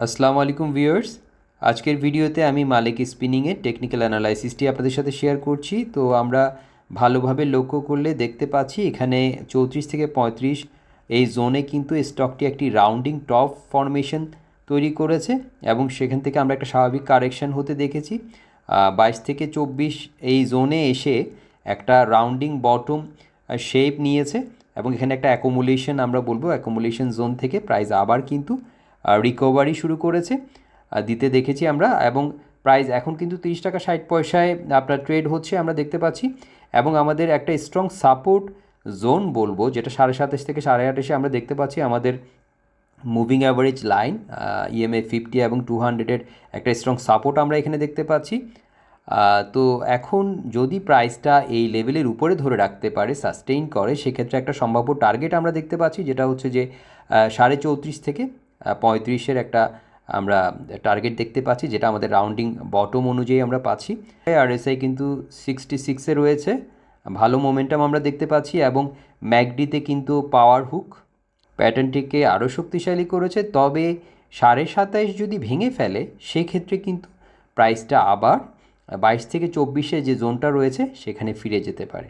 আসসালামু আলাইকুম ভিউয়ার্স। আজকের ভিডিওতে আমি মালিক স্পিনিংয়ের টেকনিক্যাল অ্যানালাইসিসটি আপনাদের সাথে শেয়ার করছি। তো আমরা ভালোভাবে লক্ষ্য করলে দেখতে পাচ্ছি এখানে চৌত্রিশ থেকে পঁয়ত্রিশ এই জোনে কিন্তু স্টকটি একটি রাউন্ডিং টপ ফরমেশন তৈরি করেছে এবং সেখান থেকে আমরা একটা স্বাভাবিক কারেকশন হতে দেখেছি। বাইশ থেকে চব্বিশ এই জোনে এসে একটা রাউন্ডিং বটম শেপ নিয়েছে এবং এখানে একটা অ্যাকোমোলেশন আমরা বলব। অ্যাকোমোলেশন জোন থেকে প্রাইস আবার কিন্তু রিকভারি শুরু করেছে। দিতে দেখেছি আমরা এবং প্রাইস এখন কিন্তু তিরিশ টাকা ষাট পয়সায় আপনার ট্রেড হচ্ছে, আমরা দেখতে পাচ্ছি। এবং আমাদের একটা স্ট্রং সাপোর্ট জোন বলব, যেটা সাড়ে সাতাশ থেকে সাড়ে আঠাশে আমরা দেখতে পাচ্ছি আমাদের moving average line EMA fifty এবং টু হান্ড্রেডের একটা স্ট্রং সাপোর্ট আমরা এখানে দেখতে পাচ্ছি। তো এখন যদি প্রাইসটা এই লেভেলের উপরে ধরে রাখতে পারে সাস্টেইন করে, সেক্ষেত্রে একটা সম্ভাব্য টার্গেট আমরা দেখতে পাচ্ছি, যেটা হচ্ছে যে সাড়ে চৌত্রিশ থেকে পঁয়ত্রিশের একটা আমরা টার্গেট দেখতে পাচ্ছি, যেটা আমাদের রাউন্ডিং বটম অনুযায়ী আমরা পাচ্ছি। আর এসআই কিন্তু সিক্সটি সিক্সে রয়েছে। ভালো মোমেন্টাম আমরা দেখতে পাচ্ছি এবং ম্যাকডিতে কিন্তু পাওয়ার হুক প্যাটার্নটিকে আরও শক্তিশালী করেছে, তবে সাড়ে সাতাইশ যদি ভেঙে ফেলে, সেক্ষেত্রে কিন্তু প্রাইসটা আবার বাইশ থেকে চব্বিশে যে জোনটা রয়েছে, সেখানে ফিরে যেতে পারে।